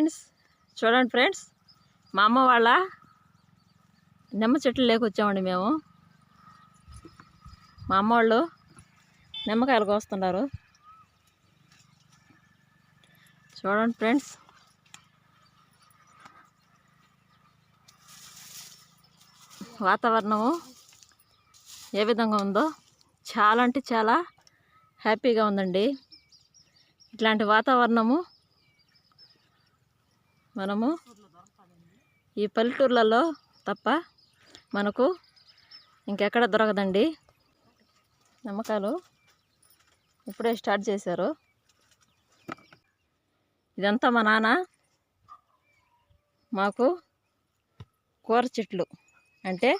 Friends చూడండి friends మా అమ్మ వాళ్ళ నిమ్మ చెట్లు లేకొచ్చామండి మేము. మా అమ్మ వాళ్ళు నిమ్మకాయలు కోస్తున్నారు. చూడండి ఫ్రెండ్స్. వాతావరణము ఏ విధంగా ఉందో చాలా అంటే చాలా హ్యాపీగా ఉందండి. ఇట్లాంటి వాతావరణము మనము ఈ పల్లెటూర్లలో తప్ప మనకు ఇంకెక్కడ దొరకదండి. నమ్మకాలు ఇప్పుడే స్టార్ట్ చేశారు. ఇదంతా మా నాన్న మాకు కూర చెట్లు అంటే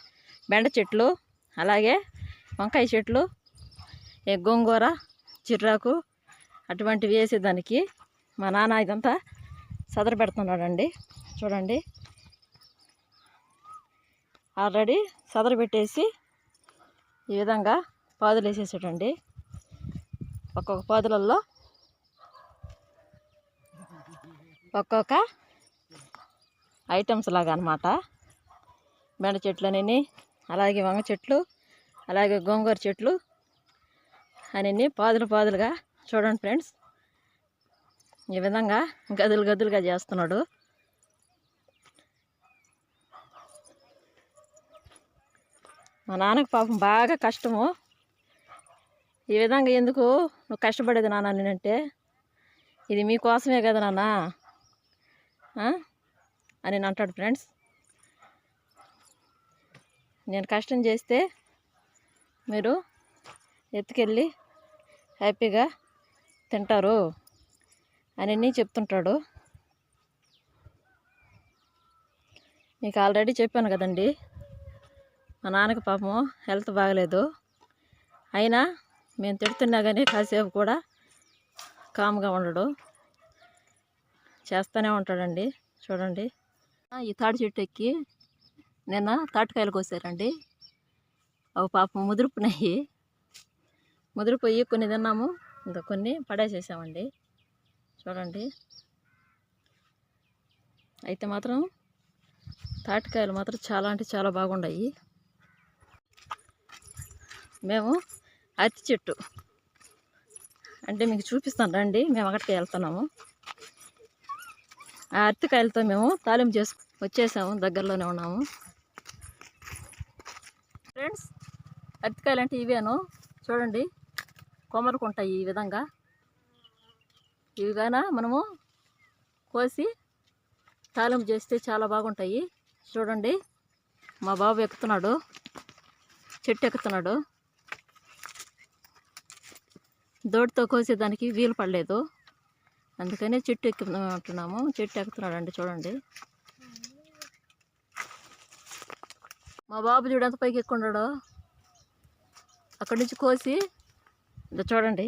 బెండ చెట్లు అలాగే వంకాయ చెట్లు ఏ గోంగూర చిర్రాకు అటువంటివి వేసేదానికి మా నాన్న ఇదంతా సదర పెడుతున్నాడండి. చూడండి. ఆల్రెడీ సదర పెట్టేసి ఈ విధంగా పాదులు వేసేసాడండి. ఒక్కొక్క పాదులలో ఒక్కొక్క ఐటమ్స్ లాగా అనమాట బెండ చెట్లు అలాగే వంగ చెట్లు అలాగే గోంగూర చెట్లు అని పాదులు పాదులుగా చూడండి ఫ్రెండ్స్. ఈ విధంగా గదులు గదులుగా చేస్తున్నాడు. మా నాన్నకు పాపం బాగా కష్టము. ఈ విధంగా ఎందుకు నువ్వు కష్టపడేది నాన్న నేనంటే ఇది మీకోసమే కదా నాన్న? అని నేను అంటాడు ఫ్రెండ్స్. నేను కష్టం చేస్తే మీరు ఎత్తుకెళ్ళి హ్యాపీగా తింటారు. అని చెప్తుంటాడు. మీకు ఆల్రెడీ చెప్పాను కదండి మా నాన్నకి పాపం హెల్త్ బాగలేదు. అయినా మేము తిడుతున్నా కానీ కాసేపు కూడా కామ్గా ఉండడు. చేస్తూనే ఉంటాడండి చూడండి. ఈ తాటి చెట్టు ఎక్కి నిన్న తాటికాయలు కోసారండి. అవి పాపం ముదిరిపోయినాయి. ముదిరిపోయి కొన్ని తిన్నాము ఇంకా కొన్ని పడేసేసామండి. చూడండి. అయితే మాత్రం తాటికాయలు మాత్రం చాలా అంటే చాలా బాగున్నాయి మేము అతి చెట్టు. అంటే మీకు చూపిస్తాను రండి మేము అక్కడికి వెళ్తున్నాము. ఆ అరటికాయలతో మేము తాలింపు చేసు వచ్చేసాము దగ్గరలోనే ఉన్నాము. ఫ్రెండ్స్ అరటికాయలు అంటే ఇవేను. చూడండి కొమ్మలకు ఉంటాయి ఈ విధంగా. ఇవిగాన మనము కోసి తాలింపు చేస్తే చాలా బాగుంటాయి. చూడండి మా బాబు ఎక్కుతున్నాడు చెట్టు ఎక్కుతున్నాడు. దోటితో కోసేదానికి వీలు పడలేదు. అందుకని చెట్టు ఎక్కుతున్నాము చెట్టు ఎక్కుతున్నాడు అండి చూడండి. మా బాబు చూడంత పైకి ఎక్కున్నాడు అక్కడి నుంచి కోసి ఇంకా చూడండి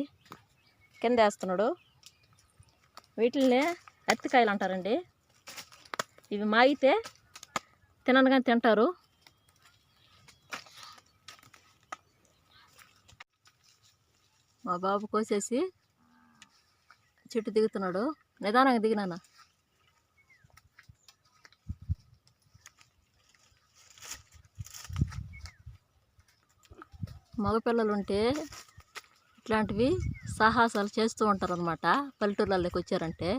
కింద వేస్తున్నాడు. వీటిల్ని అత్తికాయలు అంటారండి ఇవి మాగితే తిననుగా తింటారు. మా బాబు కోసేసి చెట్టు దిగుతున్నాడు. నిదానంగా దిగినానా మగపిల్లలు ఉంటే ఇట్లాంటివి సాహసాలు చేస్తూ ఉంటారు అనమాట పల్లెటూర్లలోకి వచ్చారంటే.